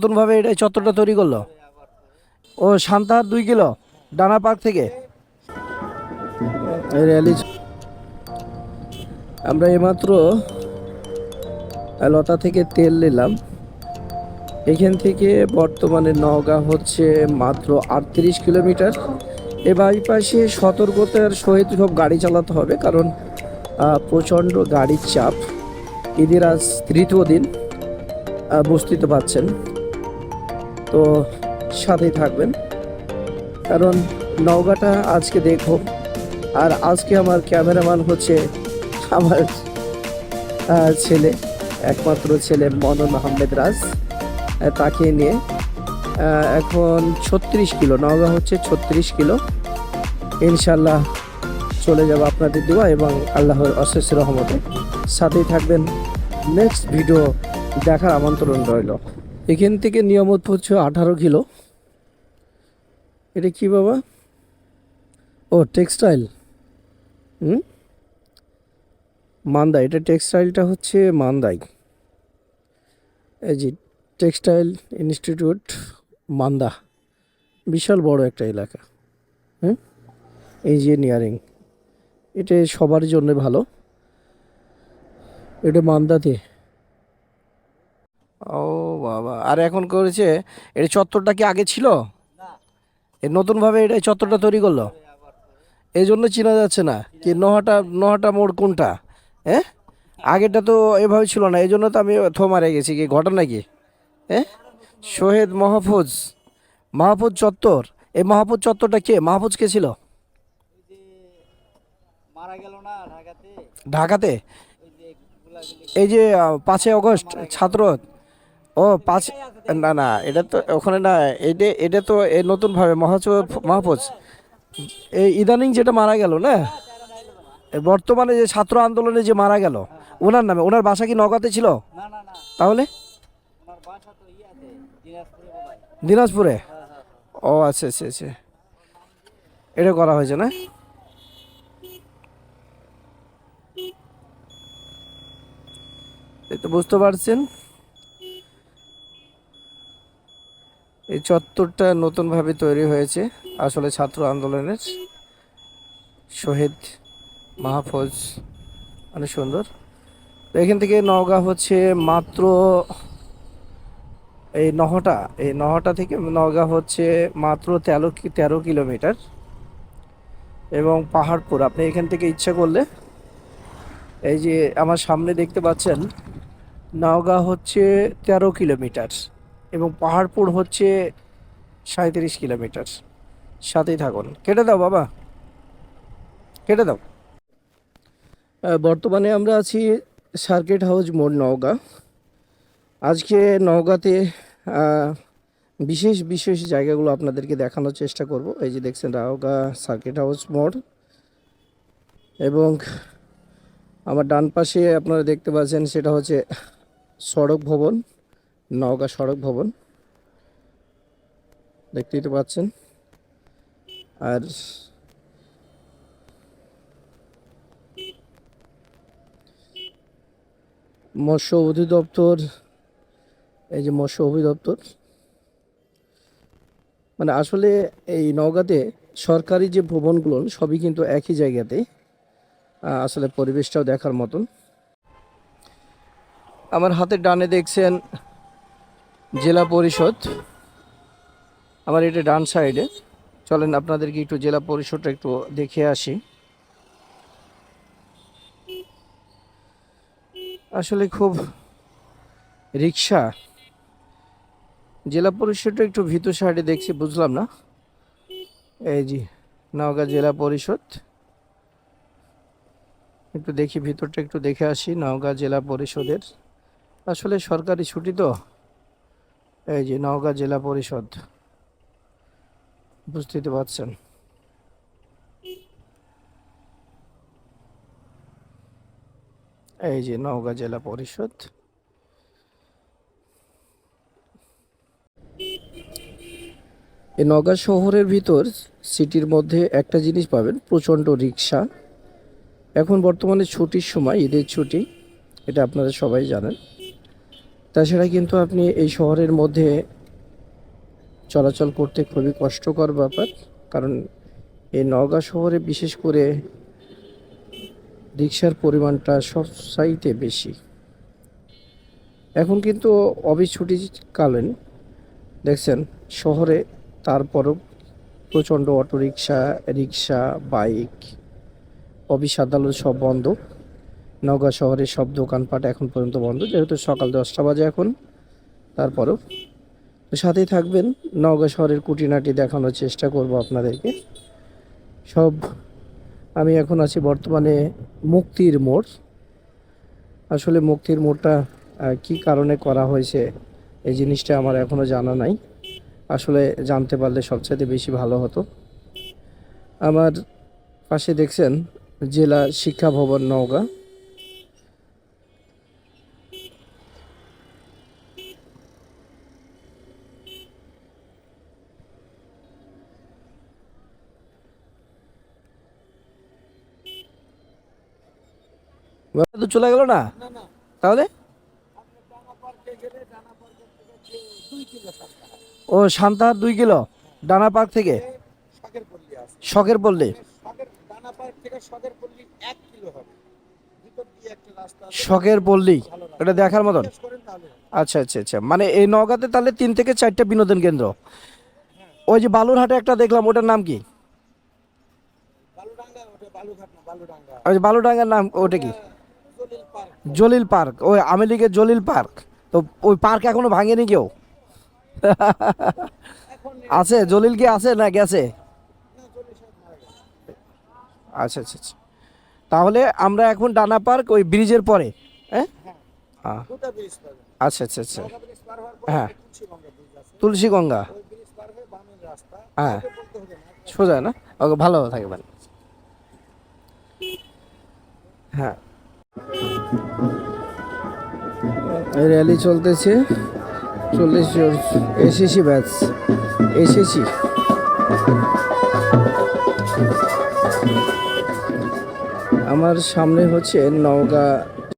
নতুনভাবে এটা চত্বরটা তৈরি করল। ও শান্তাহার দুই কিলো ডানা পার্ক থেকে। র্যালি আমরা এইমাত্র লতা থেকে তেল নিলাম। এখান থেকে বর্তমানে নওগাঁ হচ্ছে মাত্র আটত্রিশ কিলোমিটার। এ বাইপাসে সতর্কতার সহিত সব গাড়ি চালাতে হবে কারণ প্রচণ্ড গাড়ির চাপ। ঈদের আজ তৃতীয় দিন আহ, বুঝতেই তো সাথেই থাকবেন। কারণ নওগাঁটা আজকে দেখো আর আজকে আমার ক্যামেরাম্যান হচ্ছে আমার ছেলে, একমাত্র ছেলে মনন আহমেদ রাজ। তাকে নিয়ে এখন ছত্রিশ কিলো, নওগাঁ হচ্ছে ছত্রিশ কিলো। ইনশাল্লাহ চলে যাব আপনাদের দোয়া এবং আল্লাহর অশেষ রহমতে। সাথেই থাকবেন। নেক্সট ভিডিও দেখার আমন্ত্রণ রইল। এখান থেকে নিয়মিত হচ্ছে আঠারো কিলো। এটা কি বাবা? ও, টেক্সটাইল। হুম? মান্দা এটা টেক্সটাইলটা হচ্ছে মান্দাই। এই যে টেক্সটাইল ইনস্টিটিউট মান্দা, বিশাল বড় একটা এলাকা। হুম? ইঞ্জিনিয়ারিং। এটা সবার জন্য ভালো। এটা মান্দাতে ও বাবা। আর এখন করেছে এটা চত্বরটা কি আগে ছিল? এ নতুনভাবে এটা এই চত্বরটা তৈরি করল? এই জন্য চেনা যাচ্ছে না কি নহাটা নহাটা মোড় কোনটা? হ্যাঁ। আগেরটা তো এভাবে ছিল না এই জন্য তো আমি থো মারে গেছি। কি ঘটনা কি হ্যাঁ শহীদ মাহফুজ। মাহফুজ চত্বর। এই মাহফুজ চত্বরটা কে মাহফুজ কে ছিল? মারা গেল না ঢাকাতে? এই যে পাঁচই অগস্ট ছাত্র ও, পাঁচ না না, এটা তো ওখানে না, এটা এটা তো এই নতুনভাবে মহাচ মাহফুজ এই ইদানিং যেটা মারা গেল, না? বর্তমানে যে ছাত্র আন্দোলনে যে মারা গেল, ওনার নামে, ওনার বাসা কি নগাতে ছিল? তাহলে? দিনাজপুরে। ও আচ্ছা আচ্ছা আচ্ছা। এটা করা হয়েছে, না? তো বুঝতে পারছেন। এই চত্বরটা নতুনভাবে তৈরি হয়েছে আসলে ছাত্র আন্দোলনের শহীদ মাহফুজ অনেক সুন্দর। তো এখান থেকে নওগাঁ হচ্ছে মাত্র এই নহটা এই নহটা থেকে নওগাঁ হচ্ছে মাত্র তেরো তেরো কিলোমিটার এবং পাহাড়পুর। আপনি এখান থেকে ইচ্ছা করলে এই যে আমার সামনে দেখতে পাচ্ছেন, নওগাঁ হচ্ছে তেরো কিলোমিটার। এবং পাহাড়পুর হচ্ছে সাঁত্রিশ কিলোমিটার। সাথেই থাকুন। কেটে দাও, বাবা। কেটে দাও। বর্তমানে আমরা আছি সার্কিট হাউস মোড় নওগাঁ। আজকে নওগাঁতে বিশেষ বিশেষ জায়গাগুলো আপনাদেরকে দেখানোর চেষ্টা করব। এই যে দেখছেন, নওগাঁ সার্কিট হাউস মোড়। এবং আমার ডান পাশে আপনারা দেখতে পাচ্ছেন, সেটা হচ্ছে সড়ক ভবন। নওগাঁ সড়ক ভবন। দেখতেই তো পাচ্ছেন। আর মৎস্য অধিদপ্তর, এই যে মৎস্য অধিদপ্তর মানে আসলে এই নওগাঁতে সরকারি যে ভবনগুলো, সবই কিন্তু একই জায়গাতে আসলে পরিবেশটাও দেখার মতন। আমার হাতের ডানে দেখছেন জেলা পরিষদ। আমার এটা ডান সাইডে। চলেন আপনাদেরকে একটু জেলা পরিষদটা একটু দেখে আসি। আসলে খুব রিক্সা। জেলা পরিষদটা একটু ভিতর সাইডে দেখছি, বুঝলাম না। এই জি নওগাঁ জেলা পরিষদ। একটু দেখি ভিতরটা, একটু দেখে আসি, নওগাঁ জেলা পরিষদের। আসলে সরকারি ছুটি তো। এই যে নওগাঁ জেলা পরিষদ। বুঝতেই তো পারছেন। এই যে নওগাঁ জেলা পরিষদ। এই নওগাঁ শহরের ভিতর সিটির মধ্যে একটা জিনিস পাবেন, প্রচণ্ড রিক্সা এখন বর্তমানে ছুটির সময়, ঈদের ছুটি, এটা আপনারা সবাই জানেন। তাছাড়া কিন্তু আপনি এই শহরের মধ্যে চলাচল করতে খুবই কষ্টকর ব্যাপার, কারণ এই নওগাঁ শহরে বিশেষ করে রিক্সার পরিমাণটা সব সাইতে বেশি। এখন কিন্তু অফিস ছুটিকালীন দেখছেন শহরে তারপরও প্রচণ্ড অটোরিকশা রিক্সা বাইক, অফিস আদালত সব বন্ধ। নওগাঁ শহরের সব দোকানপাট এখন পর্যন্ত বন্ধ, যেহেতু সকাল দশটা বাজে এখন। তারপরও সাথেই থাকবেন, নওগাঁ শহরের কুটিনাটি দেখানোর চেষ্টা করব আপনাদেরকে। সব, আমি এখন আছি বর্তমানে মুক্তির মোড়। আসলে মুক্তির মোড়টা কি কারণে করা হয়েছে এই জিনিসটা আমার এখনও জানা নাই। আসলে জানতে পারলে সবচাইতে বেশি ভালো হতো। আমার পাশে দেখছেন জেলা শিক্ষা ভবন নওগাঁ। চলে গেল না? তাহলে? ও শান্তাহার দুই কিলো ডানা পার্ক থেকে? শখের পল্লী। শখের পল্লী এটা দেখার মতন? আচ্ছা আচ্ছা আচ্ছা। মানে এই নওগাঁতে তাহলে তিন থেকে চারটা বিনোদন কেন্দ্র। ওই যে বালুরহাটে একটা দেখলাম ওটার নাম কি? বালুডাঙ্গার নাম ওটা কি? জলিল পার্ক ওই আওয়ামী লীগের জলিল পার্ক। তো ওই পার্ক এখনও ভাঙেনি কেউ? আছে? জলিল কি আছে না গেছে? আচ্ছা আচ্ছা আচ্ছা। তাহলে আমরা এখন ডানা পার্ক ওই ব্রিজের পরে হ্যাঁ? হ্যাঁ। পাবেন আচ্ছা আচ্ছা আচ্ছা। হ্যাঁ। তুলসী গঙ্গা হয়ে হ্যাঁ। সোজা না? ওকে ভালো থাকবেন। হ্যাঁ। র্যালি চলতেছে। চল্লিশ এসএসি ব্যাচ। এসএসি আমার সামনে হচ্ছে নওগাঁ